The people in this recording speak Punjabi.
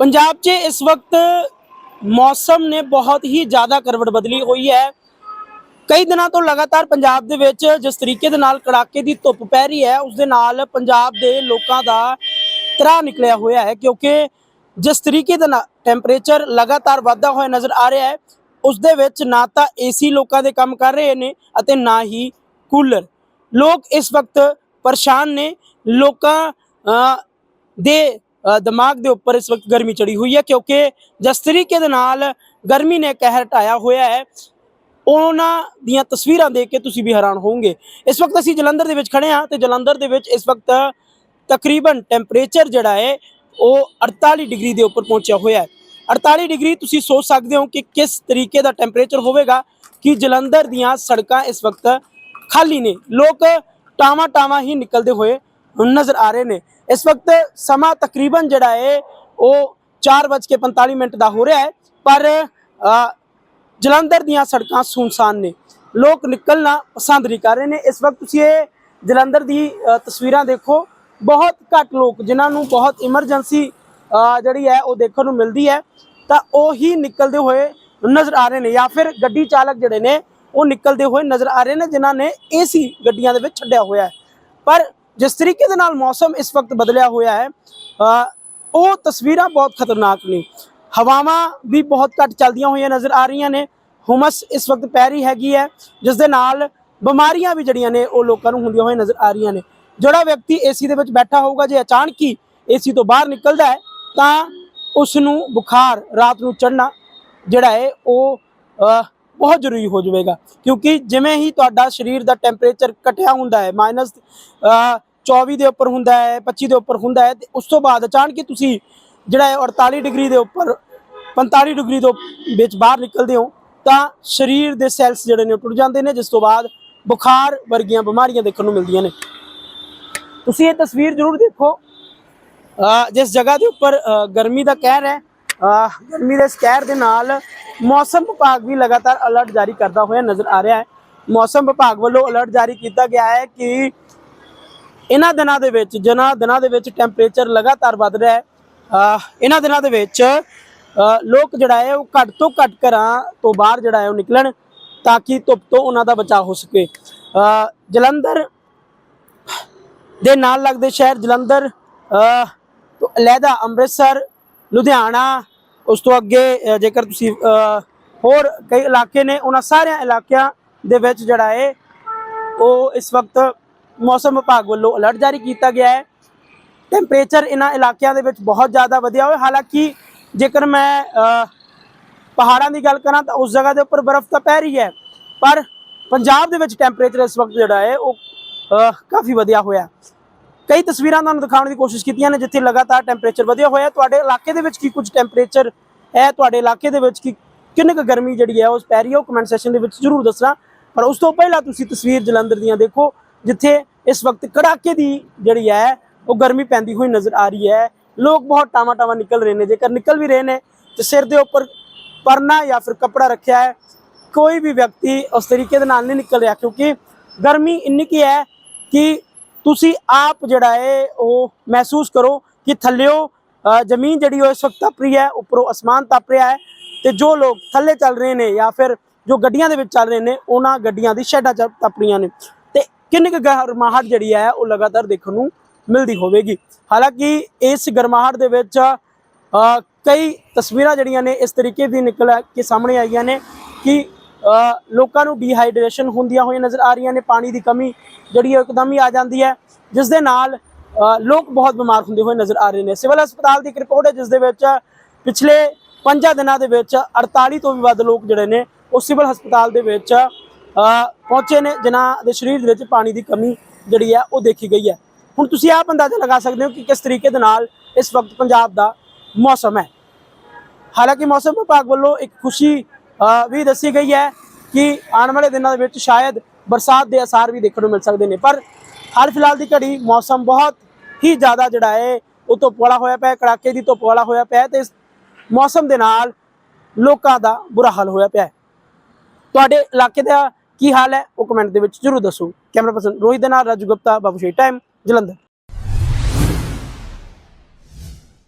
ਪੰਜਾਬ 'ਚ ਇਸ ਵਕਤ ਮੌਸਮ ਨੇ ਬਹੁਤ ਹੀ ਜ਼ਿਆਦਾ ਕਰਵਟ ਬਦਲੀ ਹੋਈ ਹੈ। ਕਈ ਦਿਨਾਂ ਤੋਂ ਲਗਾਤਾਰ ਪੰਜਾਬ ਦੇ ਵਿੱਚ ਜਿਸ ਤਰੀਕੇ ਦੇ ਨਾਲ ਕੜਾਕੇ ਦੀ ਧੁੱਪ ਪੈ ਰਹੀ ਹੈ ਉਸ ਦੇ ਨਾਲ ਪੰਜਾਬ ਦੇ ਲੋਕਾਂ ਦਾ ਤਰਾ ਨਿਕਲਿਆ ਹੋਇਆ ਹੈ ਕਿਉਂਕਿ ਜਿਸ ਤਰੀਕੇ ਦਾ ਟੈਂਪਰੇਚਰ ਲਗਾਤਾਰ ਵਧਦਾ ਹੋਇਆ ਨਜ਼ਰ ਆ ਰਿਹਾ ਹੈ ਉਸ ਦੇ ਵਿੱਚ ਨਾ ਤਾਂ ਏਸੀ ਲੋਕਾਂ ਦੇ ਕੰਮ ਕਰ ਰਹੇ ਨੇ ਅਤੇ ਨਾ ਹੀ ਕੂਲਰ। ਲੋਕ ਇਸ ਵਕਤ ਪਰੇਸ਼ਾਨ ਨੇ। ਲੋਕਾਂ ਦੇ ਦਿਮਾਗ ਦੇ ਉੱਪਰ ਇਸ ਵਕਤ ਗਰਮੀ ਚੜੀ ਹੋਈ ਹੈ, ਕਿਉਂਕਿ ਜਿਸ ਤਰੀਕੇ ਦੇ ਨਾਲ ਗਰਮੀ ਨੇ ਕਹਿਰ ਢਾਇਆ ਹੋਇਆ ਹੈ, ਉਹਨਾਂ ਦੀਆਂ ਤਸਵੀਰਾਂ ਦੇਖ ਕੇ ਤੁਸੀਂ ਵੀ ਹੈਰਾਨ ਹੋਵੋਗੇ। ਇਸ ਵਕਤ ਅਸੀਂ ਜਲੰਧਰ ਦੇ ਵਿੱਚ ਖੜੇ ਹਾਂ ਤੇ ਜਲੰਧਰ ਦੇ ਵਿੱਚ ਇਸ ਵਕਤ ਤਕਰੀਬਨ ਟੈਂਪਰੇਚਰ ਜਿਹੜਾ ਹੈ, ਉਹ 48 ਡਿਗਰੀ ਦੇ ਉੱਪਰ ਪਹੁੰਚਿਆ ਹੋਇਆ ਹੈ। 48 ਡਿਗਰੀ ਤੁਸੀਂ ਸੋਚ ਸਕਦੇ ਹੋ ਕਿ ਕਿਸ ਤਰੀਕੇ ਦਾ ਟੈਂਪਰੇਚਰ ਹੋਵੇਗਾ ਕਿ ਜਲੰਧਰ ਦੀਆਂ ਸੜਕਾਂ ਇਸ ਵਕਤ ਖਾਲੀ ਨੇ। ਲੋਕ ਟਾਵਾਂ ਟਾਵਾਂ ਹੀ ਨਿਕਲਦੇ ਹੋਏ ਨਜ਼ਰ ਆ ਰਹੇ ਨੇ। ਇਸ ਵਕਤ ਸਮਾਂ ਤਕਰੀਬਨ ਜਿਹੜਾ ਹੈ, ਉਹ 4:45 ਮਿੰਟ ਦਾ ਹੋ ਰਿਹਾ ਹੈ, ਪਰ ਜਲੰਧਰ ਦੀਆਂ ਸੜਕਾਂ ਸੁਨਸਾਨ ਨੇ। ਲੋਕ ਨਿਕਲਣਾ ਪਸੰਦ ਨਹੀਂ ਕਰ ਰਹੇ ਨੇ। ਇਸ ਵਕਤ ਤੁਸੀਂ ਇਹ ਜਲੰਧਰ ਦੀ ਤਸਵੀਰਾਂ ਦੇਖੋ। ਬਹੁਤ ਘੱਟ ਲੋਕ, ਜਿਨ੍ਹਾਂ ਨੂੰ ਬਹੁਤ ਇਮਰਜੈਂਸੀ ਜਿਹੜੀ ਹੈ, ਉਹ ਦੇਖਣ ਨੂੰ ਮਿਲਦੀ ਹੈ, ਤਾਂ ਉਹ ਹੀ ਨਿਕਲਦੇ ਹੋਏ ਨਜ਼ਰ ਆ ਰਹੇ ਨੇ। ਜਾਂ ਫਿਰ ਗੱਡੀ ਚਾਲਕ ਜਿਹੜੇ ਨੇ, ਉਹ ਨਿਕਲਦੇ ਹੋਏ ਨਜ਼ਰ ਆ ਰਹੇ ਨੇ, ਜਿਨ੍ਹਾਂ ਨੇ ਏਸੀ ਗੱਡੀਆਂ ਦੇ ਵਿੱਚ ਛੱਡਿਆ ਹੋਇਆ ਹੈ। ਪਰ ਜਿਸ ਤਰੀਕੇ ਦੇ ਨਾਲ ਮੌਸਮ ਇਸ ਵਕਤ ਬਦਲਿਆ ਹੋਇਆ ਹੈ ਉਹ ਤਸਵੀਰਾਂ ਬਹੁਤ ਖਤਰਨਾਕ ਨੇ। ਹਵਾਵਾਂ ਵੀ ਬਹੁਤ ਘੱਟ ਚੱਲਦੀਆਂ ਹੋਈਆਂ ਨਜ਼ਰ ਆ ਰਹੀਆਂ ਨੇ। ਹੁਮਸ ਇਸ ਵਕਤ ਪੈ ਰਹੀ ਹੈਗੀ ਹੈ, ਜਿਸ ਦੇ ਨਾਲ ਬਿਮਾਰੀਆਂ ਵੀ ਜਿਹੜੀਆਂ ਨੇ, ਉਹ ਲੋਕਾਂ ਨੂੰ ਹੁੰਦੀਆਂ ਹੋਈਆਂ ਨਜ਼ਰ ਆ ਰਹੀਆਂ ਨੇ। ਜਿਹੜਾ ਵਿਅਕਤੀ ਏਸੀ ਦੇ ਵਿੱਚ ਬੈਠਾ ਹੋਊਗਾ, ਜੇ ਅਚਾਨਕ ਹੀ ਏਸੀ ਤੋਂ ਬਾਹਰ ਨਿਕਲਦਾ ਹੈ, ਤਾਂ ਉਸ ਨੂੰ ਬੁਖਾਰ ਰਾਤ ਨੂੰ ਚੜਨਾ ਜਿਹੜਾ ਹੈ, ਉਹ ਬਹੁਤ ਜ਼ਰੂਰੀ ਹੋ ਜਾਵੇਗਾ। ਕਿਉਂਕਿ ਜਿਵੇਂ ਹੀ ਤੁਹਾਡਾ ਸਰੀਰ ਦਾ ਟੈਂਪਰੇਚਰ ਘਟਿਆ ਹੁੰਦਾ ਹੈ ਮਾਈਨਸ 24 ਦੇ ਉੱਪਰ ਹੁੰਦਾ ਹੈ 25 ਦੇ ਉੱਪਰ ਹੁੰਦਾ ਹੈ, ਤੇ ਉਸ ਤੋਂ ਬਾਅਦ ਅਚਾਨਕ ਤੁਸੀਂ ਜਿਹੜਾ ਹੈ 48 ਡਿਗਰੀ ਦੇ ਉੱਪਰ 45 ਡਿਗਰੀ ਤੋਂ ਵਿੱਚ ਬਾਹਰ ਨਿਕਲਦੇ ਹੋ, ਤਾਂ ਸਰੀਰ ਦੇ ਸੈਲਸ ਜਿਹੜੇ ਨੇ ਉਹ ਟੁੱਟ ਜਾਂਦੇ ਨੇ, ਜਿਸ ਤੋਂ ਬਾਅਦ ਬੁਖਾਰ ਵਰਗੀਆਂ ਬਿਮਾਰੀਆਂ ਦੇਖਣ ਨੂੰ ਮਿਲਦੀਆਂ ਨੇ। ਤੁਸੀਂ ਇਹ ਤਸਵੀਰ ਜ਼ਰੂਰ ਦੇਖੋ। ਜਿਸ ਜਗ੍ਹਾ ਦੇ ਉੱਪਰ ਗਰਮੀ ਦਾ ਕਹਿਰ ਹੈ ਗਰਮੀ ਦੇ ਇਸ ਕਹਿਰ ਦੇ ਨਾਲ ਮੌਸਮ ਵਿਭਾਗ ਵੀ ਲਗਾਤਾਰ ਅਲਰਟ ਜਾਰੀ ਕਰਦਾ ਹੋਇਆ ਨਜ਼ਰ ਆ ਰਿਹਾ ਹੈ। ਮੌਸਮ ਵਿਭਾਗ ਵੱਲੋਂ ਅਲਰਟ ਜਾਰੀ ਕੀਤਾ ਗਿਆ ਹੈ ਕਿ ਇਹਨਾਂ ਦਿਨਾਂ ਦੇ ਵਿੱਚ, ਜਿਨ੍ਹਾਂ ਦਿਨਾਂ ਦੇ ਵਿੱਚ ਟੈਂਪਰੇਚਰ ਲਗਾਤਾਰ ਵੱਧ ਰਿਹਾ ਹੈ ਇਹਨਾਂ ਦਿਨਾਂ ਦੇ ਵਿੱਚ ਲੋਕ ਜਿਹੜਾ ਹੈ ਉਹ ਘੱਟ ਤੋਂ ਘੱਟ ਘਰਾਂ ਤੋਂ ਬਾਹਰ ਜਿਹੜਾ ਹੈ ਉਹ ਨਿਕਲਣ ਤਾਂ ਕਿ ਧੁੱਪ ਤੋਂ ਉਹਨਾਂ ਦਾ ਬਚਾਅ ਹੋ ਸਕੇ। ਜਲੰਧਰ ਦੇ ਨਾਲ ਲੱਗਦੇ ਸ਼ਹਿਰ ਜਲੰਧਰ ਤੋਂ ਅਲੈਦਾ ਅੰਮ੍ਰਿਤਸਰ, ਲੁਧਿਆਣਾ ਉਸ ਤੋਂ ਅੱਗੇ ਜੇਕਰ ਤੁਸੀਂ ਹੋਰ ਕਈ ਇਲਾਕੇ ਨੇ, ਉਹਨਾਂ ਸਾਰਿਆਂ ਇਲਾਕਿਆਂ ਦੇ ਵਿੱਚ ਜਿਹੜਾ ਹੈ ਉਹ ਇਸ ਵਕਤ ਮੌਸਮ ਵਿਭਾਗ ਵੱਲੋਂ ਅਲਰਟ ਜਾਰੀ ਕੀਤਾ ਗਿਆ ਹੈ। ਟੈਂਪਰੇਚਰ ਇਹਨਾਂ ਇਲਾਕਿਆਂ ਦੇ ਵਿੱਚ ਬਹੁਤ ਜ਼ਿਆਦਾ ਵਧਿਆ ਹੋਇਆ। ਹਾਲਾਂਕਿ ਜੇਕਰ ਮੈਂ ਪਹਾੜਾਂ ਦੀ ਗੱਲ ਕਰਾਂ ਤਾਂ ਉਸ ਜਗ੍ਹਾ ਦੇ ਉੱਪਰ ਬਰਫ਼ ਤਾਂ ਪੈ ਰਹੀ ਹੈ, ਪਰ ਪੰਜਾਬ ਦੇ ਵਿੱਚ ਟੈਂਪਰੇਚਰ ਇਸ ਵਕਤ ਜਿਹੜਾ ਹੈ ਉਹ ਕਾਫੀ ਵਧਿਆ ਹੋਇਆ। ਕਈ ਤਸਵੀਰਾਂ ਤੁਹਾਨੂੰ ਦਿਖਾਉਣ ਦੀ ਕੋਸ਼ਿਸ਼ ਕੀਤੀਆਂ ਨੇ, ਜਿੱਥੇ ਲਗਾਤਾਰ ਟੈਂਪਰੇਚਰ ਵਧਿਆ ਹੋਇਆ ਤੁਹਾਡੇ ਇਲਾਕੇ ਦੇ ਵਿੱਚ ਕੀ ਕੁਝ ਟੈਂਪਰੇਚਰ ਹੈ? ਤੁਹਾਡੇ ਇਲਾਕੇ ਦੇ ਵਿੱਚ ਕੀ, ਕਿੰਨੀ ਕੁ ਗਰਮੀ ਜਿਹੜੀ ਹੈ, ਉਸ ਪੈ ਰਹੀ ਹੈ? ਉਹ ਕਮੈਂਟ ਸੈਸ਼ਨ ਦੇ ਵਿੱਚ ਜ਼ਰੂਰ ਦੱਸਣਾ। ਪਰ ਉਸ ਤੋਂ ਪਹਿਲਾਂ ਤੁਸੀਂ ਤਸਵੀਰ ਜਲੰਧਰ ਦੀਆਂ ਦੇਖੋ, ਜਿੱਥੇ ਇਸ ਵਕਤ ਕੜਾਕੇ ਦੀ ਜਿਹੜੀ ਹੈ, ਉਹ ਗਰਮੀ ਪੈਂਦੀ ਹੋਈ ਨਜ਼ਰ ਆ ਰਹੀ ਹੈ। ਲੋਕ ਬਹੁਤ ਟਾਵਾਂ ਟਾਵਾਂ ਨਿਕਲ ਰਹੇ ਨੇ, ਜੇਕਰ ਨਿਕਲ ਵੀ ਰਹੇ ਨੇ, ਤੇ ਸਿਰ ਦੇ ਉੱਪਰ ਪਰਨਾ ਜਾਂ ਫਿਰ ਕੱਪੜਾ ਰੱਖਿਆ ਹੈ, ਕੋਈ ਵੀ ਵਿਅਕਤੀ ਉਸ ਤਰੀਕੇ ਦੇ ਨਾਲ ਨਹੀਂ ਨਿਕਲ ਰਿਹਾ, ਕਿਉਂਕਿ ਗਰਮੀ ਇੰਨੀ ਕੀ ਹੈ ਕਿ ਤੁਸੀਂ ਆਪ ਜਿਹੜਾ ਹੈ ਉਹ ਮਹਿਸੂਸ ਕਰੋ ਕਿ ਥੱਲਿਓ ਜ਼ਮੀਨ ਜਿਹੜੀ ਉਹ ਇਸ ਵਕਤ ਤਪ ਰਹੀ ਹੈ, ਉੱਪਰੋਂ ਅਸਮਾਨ ਤਪ ਰਿਹਾ ਹੈ ਤੇ ਜੋ ਲੋਕ ਥੱਲੇ ਚੱਲ ਰਹੇ ਨੇ ਜਾਂ ਫਿਰ ਜੋ ਗੱਡੀਆਂ ਦੇ ਵਿੱਚ ਚੱਲ ਰਹੇ ਨੇ, ਉਹਨਾਂ ਗੱਡੀਆਂ ਦੀ ਸ਼ੈਡਾਂ ਚ ਤਪ ਰਹੀਆਂ ਨੇ। ਤੇ ਕਿੰਨੀ ਕੁ ਗਰਮਾਹਟ ਜਿਹੜੀ ਹੈ, ਉਹ ਲਗਾਤਾਰ ਦੇਖਣ ਨੂੰ ਮਿਲਦੀ ਹੋਵੇਗੀ। ਹਾਲਾਂਕਿ ਇਸ ਗਰਮਾਹਟ ਦੇ ਵਿੱਚ ਕਈ ਤਸਵੀਰਾਂ ਜਿਹੜੀਆਂ ਨੇ, ਇਸ ਤਰੀਕੇ ਦੀ ਨਿਕਲ, ਕੇ ਸਾਹਮਣੇ ਆਈਆਂ ਨੇ ਕਿ ਲੋਕਾਂ ਨੂੰ ਡੀਹਾਈਡਰੇਸ਼ਨ ਹੁੰਦੀਆਂ ਹੋਈਆਂ ਨਜ਼ਰ ਆ ਰਹੀਆਂ ਨੇ, ਪਾਣੀ ਦੀ ਕਮੀ ਜਿਹੜੀ ਹੈ ਇੱਕਦਮ ਹੀ ਆ ਜਾਂਦੀ ਹੈ ਜਿਸ ਦੇ ਨਾਲ ਲੋਕ ਬਹੁਤ ਬਿਮਾਰ ਹੁੰਦੇ ਹੋਏ ਨਜ਼ਰ ਆ ਰਹੇ ਨੇ। ਸਿਵਲ ਹਸਪਤਾਲ ਦੀ ਇੱਕ ਰਿਪੋਰਟ ਹੈ ਜਿਸ ਦੇ ਵਿੱਚ ਪਿਛਲੇ 5 ਦਿਨਾਂ ਦੇ ਵਿੱਚ 48 ਤੋਂ ਵੀ ਵੱਧ ਲੋਕ ਜਿਹੜੇ ਨੇ, ਉਹ ਸਿਵਲ ਹਸਪਤਾਲ ਦੇ ਵਿੱਚ ਪਹੁੰਚੇ ਨੇ, ਜਿਨ੍ਹਾਂ ਦੇ ਸਰੀਰ ਦੇ ਵਿੱਚ ਪਾਣੀ ਦੀ ਕਮੀ ਜਿਹੜੀ ਹੈ ਉਹ ਦੇਖੀ ਗਈ ਹੈ। ਹੁਣ ਤੁਸੀਂ ਆਪ ਅੰਦਾਜ਼ਾ ਲਗਾ ਸਕਦੇ ਹੋ ਕਿ ਕਿਸ ਤਰੀਕੇ ਦੇ ਨਾਲ ਇਸ ਵਕਤ ਪੰਜਾਬ ਦਾ ਮੌਸਮ ਹੈ। ਹਾਲਾਂਕਿ ਮੌਸਮ ਵਿਭਾਗ ਵੱਲੋਂ ਇੱਕ ਖੁਸ਼ੀ ਵੀ ਦੱਸੀ ਗਈ ਹੈ ਕਿ ਆਉਣ ਵਾਲੇ ਦਿਨਾਂ ਦੇ ਵਿੱਚ ਸ਼ਾਇਦ ਬਰਸਾਤ ਦੇ ਅਸਾਰ ਵੀ ਦੇਖਣ ਨੂੰ ਮਿਲ ਸਕਦੇ ਨੇ। ਪਰ ਹਾਲ ਫਿਲਹਾਲ ਦੀ ਘੜੀ ਮੌਸਮ ਬਹੁਤ ਹੀ ਜ਼ਿਆਦਾ ਜਿਹੜਾ ਹੈ, ਉਹ ਧੁੱਪ ਵਾਲਾ ਹੋਇਆ ਪਿਆ, ਕੜਾਕੇ ਦੀ ਧੁੱਪ ਵਾਲਾ ਹੋਇਆ ਪਿਆ ਹੈ ਤੇ ਇਸ ਮੌਸਮ ਦੇ ਨਾਲ ਲੋਕਾਂ ਦਾ ਬੁਰਾ ਹਾਲ ਹੋਇਆ ਪਿਆ ਤੁਹਾਡੇ ਇਲਾਕੇ ਦਾ ਕੀ ਹਾਲ ਹੈ, ਉਹ ਕਮੈਂਟ ਦੇ ਵਿੱਚ ਜ਼ਰੂਰ ਦੱਸੋ। ਕੈਮਰਾ ਪਰਸਨ ਰੋਹਿਤ ਦੇ ਨਾਲ ਰਾਜੂ ਗੁਪਤਾ, ਬਾਬੂ ਸ਼ੇਖ ਟਾਈਮ ਜਲੰਧਰ।